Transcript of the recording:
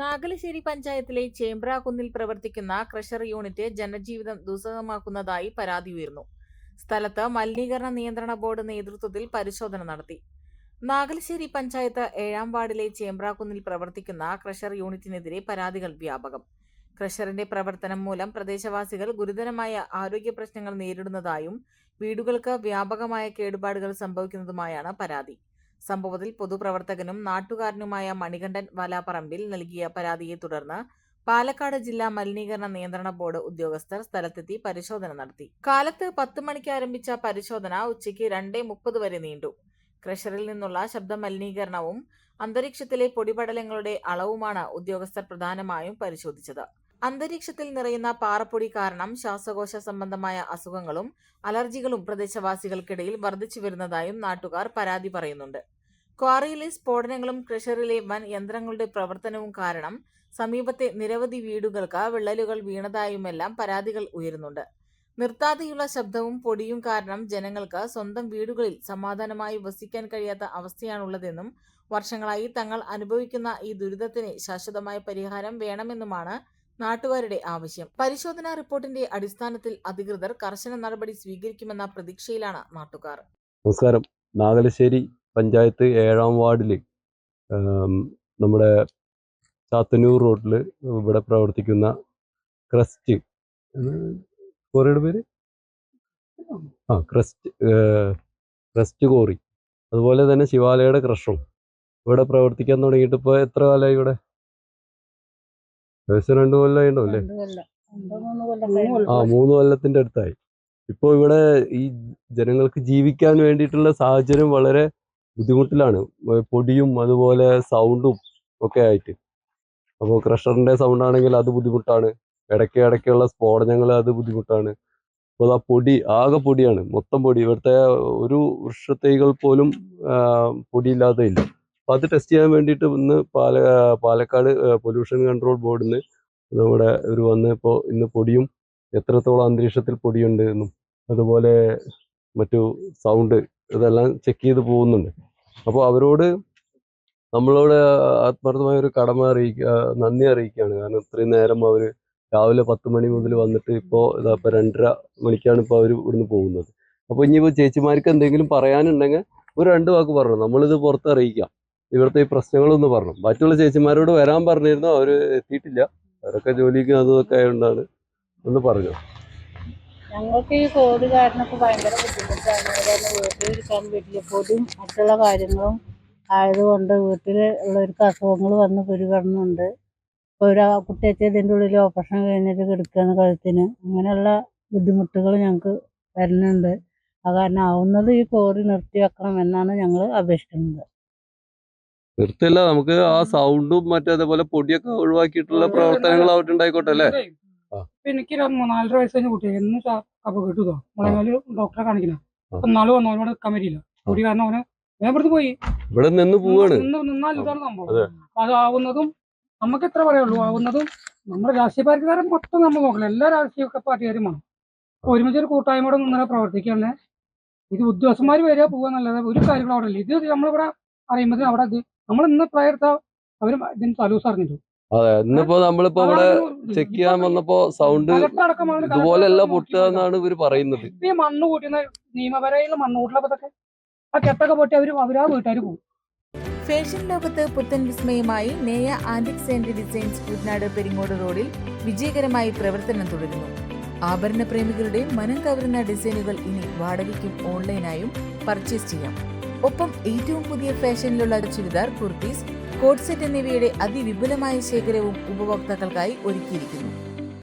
നാഗലശ്ശേരി പഞ്ചായത്തിലെ ചേമ്പ്രാകുന്നിൽ പ്രവർത്തിക്കുന്ന crusher unit ജനജീവിതം ദുസ്സഹമാക്കുന്നതായി പരാതി ഉയർന്നു. സ്ഥലത്ത് മലിനീകരണ നിയന്ത്രണ ബോർഡ് നേതൃത്വത്തിൽ പരിശോധന നടത്തി. നാഗലശ്ശേരി പഞ്ചായത്ത് ഏഴാം വാർഡിലെ ചേമ്പ്രാകുന്നിൽ പ്രവർത്തിക്കുന്ന ക്രഷർ യൂണിറ്റിനെതിരെ പരാതികൾ വ്യാപകം. ക്രഷറിന്റെ പ്രവർത്തനം മൂലം പ്രദേശവാസികൾ ഗുരുതരമായ ആരോഗ്യ പ്രശ്നങ്ങൾ നേരിടുന്നതായും വീടുകൾക്ക് വ്യാപകമായ കേടുപാടുകൾ സംഭവിക്കുന്നതുമായാണ് പരാതി. സംഭവത്തിൽ പൊതുപ്രവർത്തകനും നാട്ടുകാരനുമായ മണികണ്ഠൻ വലാപ്പറമ്പിൽ നൽകിയ പരാതിയെ തുടർന്ന് പാലക്കാട് ജില്ലാ മലിനീകരണ നിയന്ത്രണ ബോർഡ് ഉദ്യോഗസ്ഥർ സ്ഥലത്തെത്തി പരിശോധന നടത്തി. കാലത്ത് പത്ത് മണിക്ക് ആരംഭിച്ച പരിശോധന ഉച്ചയ്ക്ക് രണ്ടേ മുപ്പത് വരെ നീണ്ടു. ക്രഷറിൽ നിന്നുള്ള ശബ്ദ മലിനീകരണവും അന്തരീക്ഷത്തിലെ പൊടിപടലങ്ങളുടെ അളവുമാണ് ഉദ്യോഗസ്ഥർ പ്രധാനമായും പരിശോധിച്ചത്. അന്തരീക്ഷത്തിൽ നിറയുന്ന പാറപ്പൊടി കാരണം ശ്വാസകോശ സംബന്ധമായ അസുഖങ്ങളും അലർജികളും പ്രദേശവാസികൾക്കിടയിൽ വർദ്ധിച്ചു വരുന്നതായും നാട്ടുകാർ പരാതി പറയുന്നുണ്ട്. ക്വാറിയിലെ സ്ഫോടനങ്ങളും ക്രഷറിലെ വൻ യന്ത്രങ്ങളുടെ പ്രവർത്തനവും കാരണം സമീപത്തെ നിരവധി വീടുകൾക്ക് വിള്ളലുകൾ വീണതായുമെല്ലാം പരാതികൾ ഉയരുന്നുണ്ട്. നിർത്താതെയുള്ള ശബ്ദവും പൊടിയും കാരണം ജനങ്ങൾക്ക് സ്വന്തം വീടുകളിൽ സമാധാനമായി വസിക്കാൻ കഴിയാത്ത അവസ്ഥയാണുള്ളതെന്നും വർഷങ്ങളായി തങ്ങൾ അനുഭവിക്കുന്ന ഈ ദുരിതത്തിന് ശാശ്വതമായ പരിഹാരം വേണമെന്നുമാണ് നാട്ടുകാരുടെ ആവശ്യം. പരിശോധനാ റിപ്പോർട്ടിന്റെ അടിസ്ഥാനത്തിൽ അധികൃതർ കർശന നടപടി സ്വീകരിക്കുമെന്ന പ്രതീക്ഷയിലാണ് നാട്ടുകാർ. നമസ്കാരം. നാഗലശ്ശേരി പഞ്ചായത്ത് ഏഴാം വാർഡിൽ നമ്മുടെ ചാത്തന്നൂർ റോഡിൽ ഇവിടെ പ്രവർത്തിക്കുന്ന ക്രസ്റ്റ് കോറിയുടെ പേര്? ആ ക്രസ്റ്റ് ക്രസ്റ്റ് കോറി. അതുപോലെ തന്നെ ശിവാലയുടെ ക്രഷറും. ഇവിടെ പ്രവർത്തിക്കാൻ തുടങ്ങിയിട്ട് ഇപ്പോൾ എത്ര കാലമായി ഇവിടെ? ഏകദേശം രണ്ട് കൊല്ലമായി ഉണ്ടോ അല്ലേ ആ മൂന്ന് കൊല്ലത്തിന്റെ അടുത്തായി. ഇപ്പോൾ ഇവിടെ ഈ ജനങ്ങൾക്ക് ജീവിക്കാൻ വേണ്ടിയിട്ടുള്ള സാഹചര്യം വളരെ ബുദ്ധിമുട്ടിലാണ്. പൊടിയും അതുപോലെ സൗണ്ടും ഒക്കെ ആയിട്ട്. അപ്പോൾ ക്രഷറിന്റെ സൗണ്ട് ആണെങ്കിൽ അത് ബുദ്ധിമുട്ടാണ്. ഇടയ്ക്ക് ഇടയ്ക്കുള്ള സ്ഫോടനങ്ങൾ അത് ബുദ്ധിമുട്ടാണ്. അപ്പോൾ ആ പൊടി ആകെ പൊടിയാണ്. മൊത്തം പൊടി. ഇവിടുത്തെ ഒരു വൃക്ഷത്തൈകൾ പോലും പൊടിയില്ലാതെ ഇല്ല. അപ്പോൾ അത് ടെസ്റ്റ് ചെയ്യാൻ വേണ്ടിയിട്ട് ഇന്ന് പാല പാലക്കാട് പൊല്യൂഷൻ കൺട്രോൾ ബോർഡിൽ നിന്ന് നമ്മുടെ ഇവർ വന്ന് ഇപ്പോൾ ഇന്ന് പൊടിയും എത്രത്തോളം അന്തരീക്ഷത്തിൽ പൊടിയുണ്ട് എന്നും അതുപോലെ മറ്റു സൗണ്ട് ഇതെല്ലാം ചെക്ക് ചെയ്ത് പോകുന്നുണ്ട്. അപ്പോൾ അവരോട് നമ്മളോട് ആത്മാർത്ഥമായ ഒരു കടമ അറിയിക്കുക നന്ദി അറിയിക്കുകയാണ്. കാരണം ഇത്രയും നേരം അവർ രാവിലെ പത്ത് മണി മുതൽ വന്നിട്ട് ഇപ്പോൾ ഇതാ ഇപ്പോൾ രണ്ടര മണിക്കാണ് ഇപ്പോൾ അവർ ഇവിടുന്ന് പോകുന്നത്. അപ്പോൾ ഇനിയിപ്പോൾ ചേച്ചിമാർക്ക് എന്തെങ്കിലും പറയാനുണ്ടെങ്കിൽ ഒരു രണ്ട് വാക്ക് പറഞ്ഞു നമ്മളിത് പുറത്ത് അറിയിക്കാം. ഇവിടുത്തെ ഈ പ്രശ്നങ്ങളൊന്ന് പറഞ്ഞു മറ്റുള്ള ചേച്ചിമാരോട് വരാൻ പറഞ്ഞിരുന്നു? അവർ എത്തിയിട്ടില്ല. അവരൊക്കെ ജോലിക്ക് അതും ഒക്കെ ആയതുകൊണ്ടാണ് ഒന്ന് പറഞ്ഞു ഞങ്ങൾക്ക് ഈ കോവിഡ് കാരണമൊക്കെ ഭയങ്കര ബുദ്ധിമുട്ടാണ്. അതുപോലെ വീട്ടിലിരിക്കാൻ പറ്റില്ല. പോലും മറ്റുള്ള കാര്യങ്ങളും ആയതുകൊണ്ട് വീട്ടിൽ ഉള്ളവർക്ക് അസുഖങ്ങൾ വന്ന് പിടിപെടുന്നുണ്ട് ഇപ്പോൾ ഒരു കുട്ടിയൊക്കെ ഇതിന്റെ ഉള്ളിൽ ഓപ്പറേഷൻ കഴിഞ്ഞിട്ട് കിടക്കുകയാണ് കഴുത്തിന്. അങ്ങനെയുള്ള ബുദ്ധിമുട്ടുകൾ ഞങ്ങൾക്ക് വരുന്നുണ്ട്. അത് കാരണം ആവുന്നത് ഈ കോറി നിർത്തി വെക്കണം എന്നാണ് ഞങ്ങൾ അപേക്ഷിക്കുന്നത്. നിർത്തില്ല. നമുക്ക് ആ സൗണ്ടും മറ്റേതേപോലെ പൊടിയൊക്കെ ഒഴിവാക്കിയിട്ടുള്ള പ്രവർത്തനങ്ങൾ അവിടെ ഉണ്ടായിക്കോട്ടെ അല്ലേ? എനിക്ക് നാലര വയസ്സ് കഴിഞ്ഞ കുട്ടി എന്ന് അപ്പൊ കിട്ടുതോ മുളങ്ങാൽ ഡോക്ടറെ കാണിക്കണം അപ്പൊ നാളെ വന്നു അവനോട് നിൽക്കാൻ പറ്റിയില്ല. പൊടി കാരണം അവന് ഇവിടുത്തെ പോയി. ഇവിടെ നിന്ന് പോവാണ്. നിന്ന് നിന്നാൽ ഇതാണ് സംഭവം. അതെ. അപ്പൊ അത് ആവുന്നതും നമുക്ക് എത്ര പറയുള്ളൂ ആവുന്നതും നമ്മുടെ രാഷ്ട്രീയ പാർട്ടിക്കാരും മൊത്തം നമ്മൾ നോക്കില്ല എല്ലാ രാഷ്ട്രീയ പാർട്ടിക്കാരും വേണം. ഒരുമിച്ച് ഒരു കൂട്ടായ്മയോടെ നിന്നെ പ്രവർത്തിക്കുകയാണ്. ഇത് ഉദ്യോഗസ്ഥന്മാർ വരിക പോവാന്നല്ലാതെ ഒരു കാര്യങ്ങളും അവിടെ ഇല്ല. ഇത് നമ്മളിവിടെ അറിയുമ്പോൾ അവിടെ നമ്മൾ ഇന്ന് പ്രയർത്താ അവർ ഇതിന് തലൂസ് അറിഞ്ഞിട്ടു. അതെ ഇന്നിപ്പോ നമ്മളിപ്പോ ഇവിടെ ചെക്ക് ചെയ്യാൻ വന്നപ്പോ സൗണ്ട് ഇതുപോലെയല്ല പൊട്ടുക എന്നാണ് ഇവർ പറയുന്നത്. ഈ മണ്ണ് കൂട്ടുന്ന നിയമപരമായുള്ള മണ്ണ് കൂട്ടലൊക്കെ ആ കെട്ടൊക്കെ പൊട്ടി അവർ അവരാ വീട്ടുകാർ പോകും ഫാഷൻ ലോകത്ത് പുത്തൻ വിസ്മയമായി നേയ antiques and designs Kuttanad Peringode റോഡിൽ വിജയകരമായി പ്രവർത്തനം തുടരുന്നു. ആഭരണ പ്രേമികളുടെ മനം കവരുന്ന ഡിസൈനുകൾ ഇനി വാടകയ്ക്കും ഓൺലൈനായും പർച്ചേസ് ചെയ്യാം. ഒപ്പം ഏറ്റവും പുതിയ ഫാഷനിലുള്ള ചുരിദാർ കുർത്തീസ് കോട്ട് സെറ്റ് എന്നിവയുടെ അതിവിപുലമായ ശേഖരവും ഉപഭോക്താക്കൾക്കായി ഒരുക്കിയിരിക്കുന്നു.